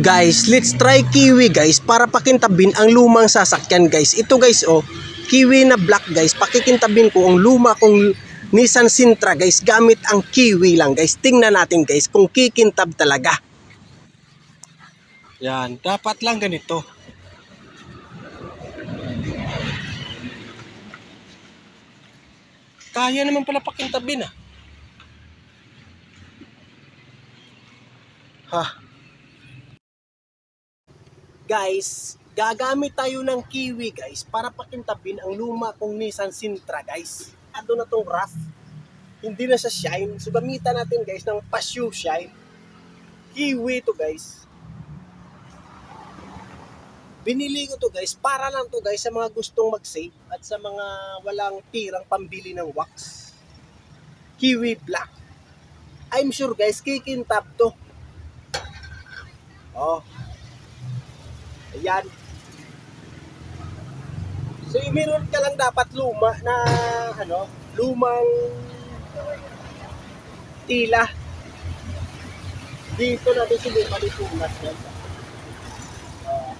Guys, let's try kiwi guys para pakintabin ang lumang sasakyan guys. Ito guys oh, kiwi na black guys. Pakikintabin ko ang luma kong Nissan Sentra guys gamit ang kiwi lang guys. Tingnan natin guys kung kikintab talaga. Yan, dapat lang ganito. Kaya naman pala pakintabin ah. Ha? Guys, gagamit tayo ng kiwi guys para pakintabin ang luma kong Nissan Sentra guys. Ado na tong rough. Hindi na siya shine. So gamitan natin guys ng Passion Shine. Kiwi to guys. Binili ko to guys para lang to guys sa mga gustong mag-save at sa mga walang tirang pambili ng wax. Kiwi Black. I'm sure guys, kikintab to. Oh. Ayan. So, meron ka lang dapat luma na, ano, lumang tila. Dito natin sinukan ulat yan. Uh,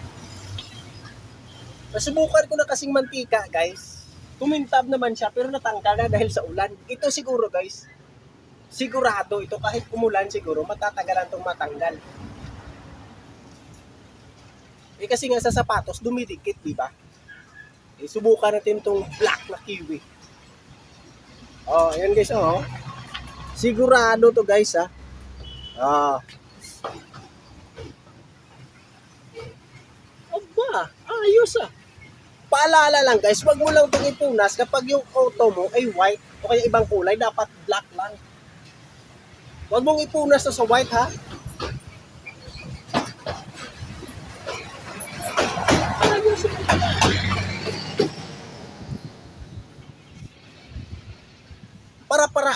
nasubukan ko na kasing mantika, guys. Kumintab naman siya, pero natanggal na dahil sa ulan. Ito siguro, guys, sigurado ito kahit umulan siguro, matatagalan itong matanggal. Eh kasi nga sa sapatos, dumidikit, di ba? Eh, subukan natin tong black na kiwi. Oh, ayan guys, oh. Sigurado to guys, ha. Ah. Aba, ayos ah. Paalala lang guys, wag mo lang itong ipunas kapag yung auto mo ay white o kaya ibang kulay, dapat black lang. Wag mong ipunas to sa white ha.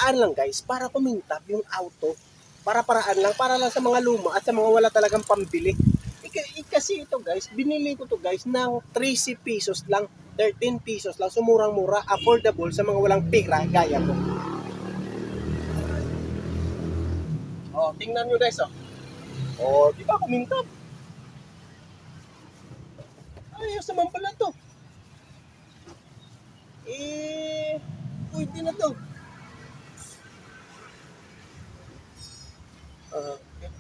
Para-paraan lang guys, para kumintab yung auto. Para-paraan lang, para lang sa mga luma at sa mga wala talagang pambili. I- kasi ito guys, binili ko to guys ng 30 pesos lang, 13 pesos lang, sumurang-mura, affordable sa mga walang pira, gaya ko. Oh, tingnan nyo guys oh. Oh, di ba kumintab? Ayos naman pala to. Eh, pwede na to. Ah, okay.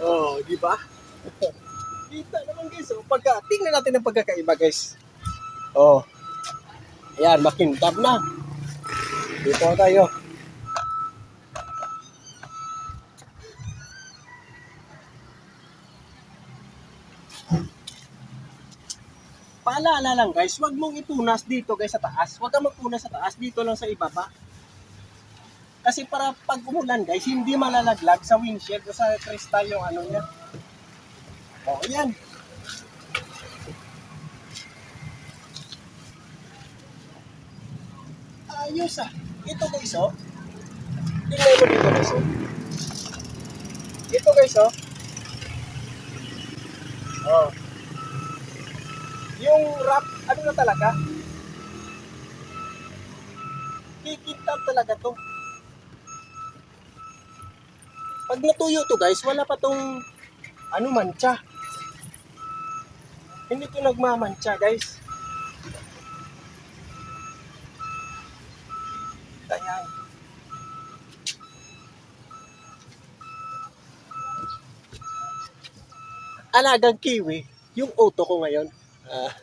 Oh, di ba? Kita naman guys, oh. Pagka, tingnan natin ang pagkakaiba guys. Oh. Ayan, makintab na. Dito tayo. Paalala lang guys, wag mong ipunas dito guys sa taas. Wag kang magpunas sa taas, dito lang sa ibaba. Kasi para pag umulan guys, hindi malalaglag sa windshield o sa kristal yung ano niya. O, yan. Ayos ah. Ito guys oh. Tingnan mo dito guys oh. Ito guys oh. Oh. Yung wrap, ano na talaga? Kikintab talaga to. Pag natuyo to guys, wala pa tong ano mancha. Hindi to nagmamantsa guys. Ayan. Alagang kiwi, yung auto ko ngayon. Ah.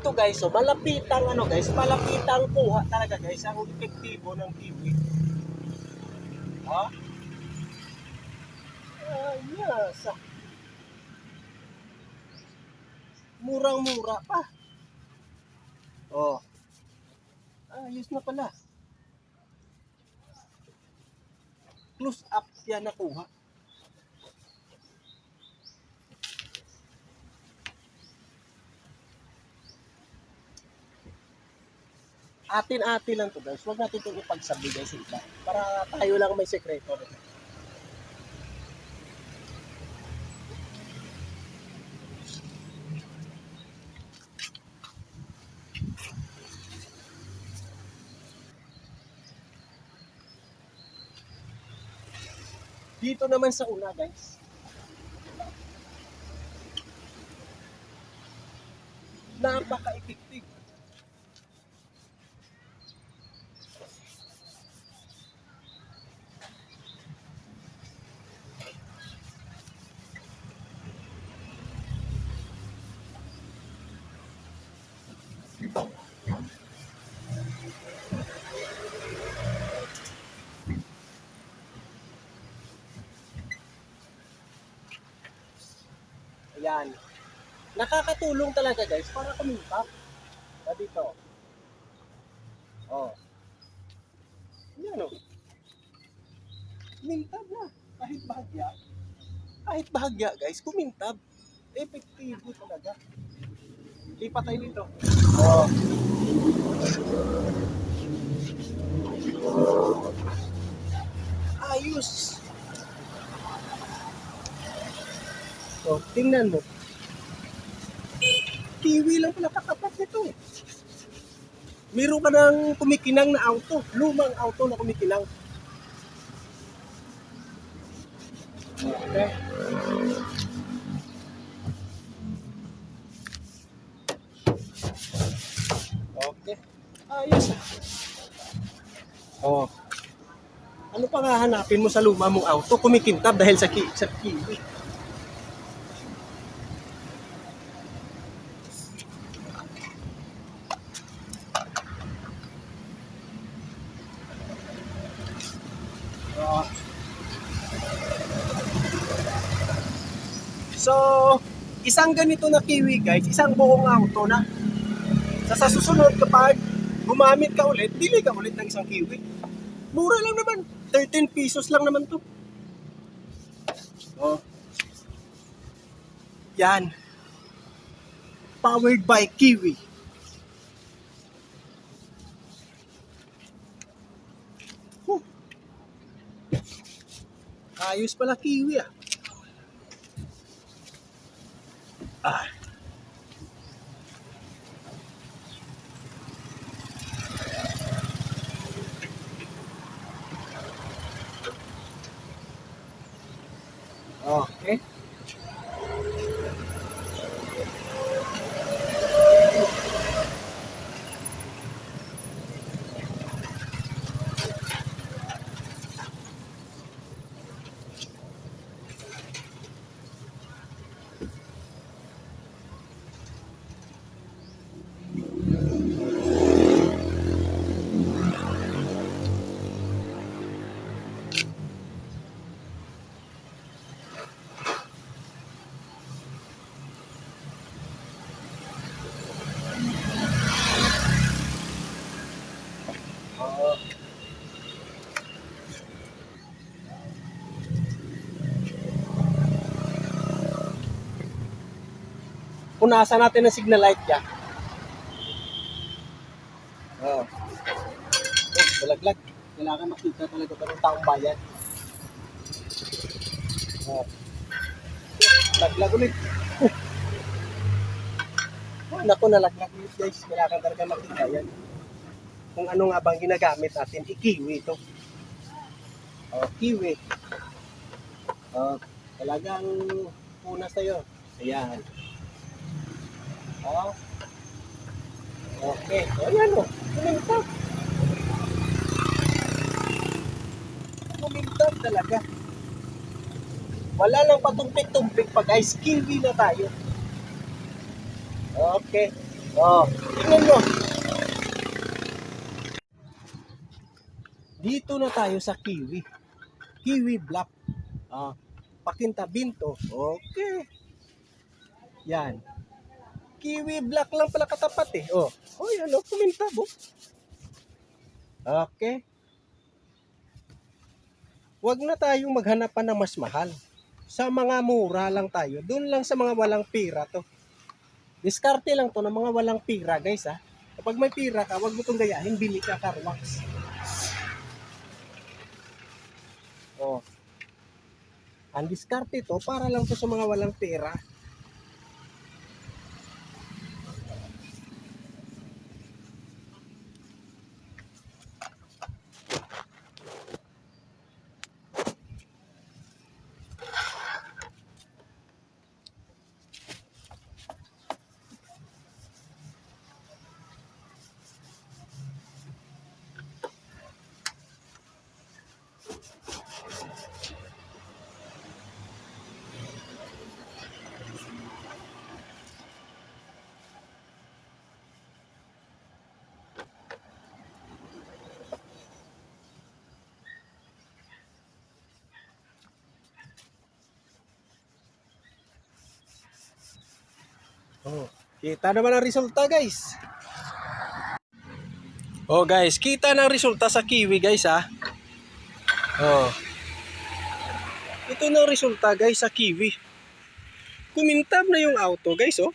ito guys, so malapitang ano guys, malapitang kuha talaga guys ang epektibo ng kiwi. Ha? Ayos. ah. Murang-mura pa. Oh. Ayos na pala. close up yan nakuha. Atin-atin lang to guys. Huwag natin itong ipagsabi guys sa iba. Para tayo lang may sekreto. Dito naman sa una guys. Napaka-effective. Ayan. Nakakatulong talaga guys para kumita. Na dito. Oh. Yan oh. Kumintab na. Kahit bahagya. Kahit bahagya guys, kumintab. Epektibo talaga. Lipat dito. Oh. Ayos. So, tingnan mo. Kiwi lang pala katapat nito. Meron ka ng kumikinang na auto. Lumang auto na kumikinang. Okay. Ayos. Oh. Ano pa nga hanapin mo sa luma mong auto? Kumikintab dahil sa, ki sa kiwi. Ah. So, isang ganito na kiwi guys, isang buong auto na. Sa, sa susunod kapag gumamit ka ulit, bili ka ulit ng isang kiwi. Mura lang naman. 13 pesos lang naman to. Oh. Yan. Powered by Kiwi. Huh. Ayos pala Kiwi ah. Ah. Okay. Oo. Punasan natin ang signal light niya. Oo. Oh, balaglag. Kailangan makita talaga pa ng taong bayan. Oo. Laglag ulit. Oh, naku, nalaglag ulit guys. Kailangan talaga makita yan kung ano nga bang ginagamit natin, i-kiwi ito. Oh, kiwi. Oh, talagang una sa'yo. Ayan. Oh. Okay. So, ayan o. Kumintab. Kumintab talaga. Wala lang patumpik-tumpik pa guys. Kiwi na tayo. Okay. Oh, tingnan mo. Dito na tayo sa kiwi. Kiwi block. Ah, pakinta binto. Okay. Yan. Kiwi block lang pala katapat eh. Oh. Oh, yan oh, kumintab. Okay. wag na tayong maghanap pa ng mas mahal. Sa mga mura lang tayo. Doon lang sa mga walang pira to. Diskarte lang to ng mga walang pira, guys ha. Kapag may pira ka, wag mo itong gayahin, bili ka carwax. Oh. Ang diskarte to, para lang to sa mga walang pera. Oh, kita naman ang resulta, guys. Oh, guys, kita ng resulta sa kiwi, guys, ha. Oh. Ito na resulta, guys, sa kiwi. Kumintab na yung auto, guys, oh.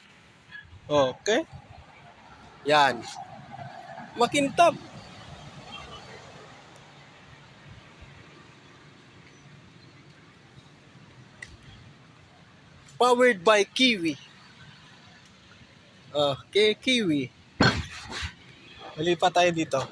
Okay. Yan. Makintab. Powered by Kiwi. Okay, Kiwi. Malipat tayo dito.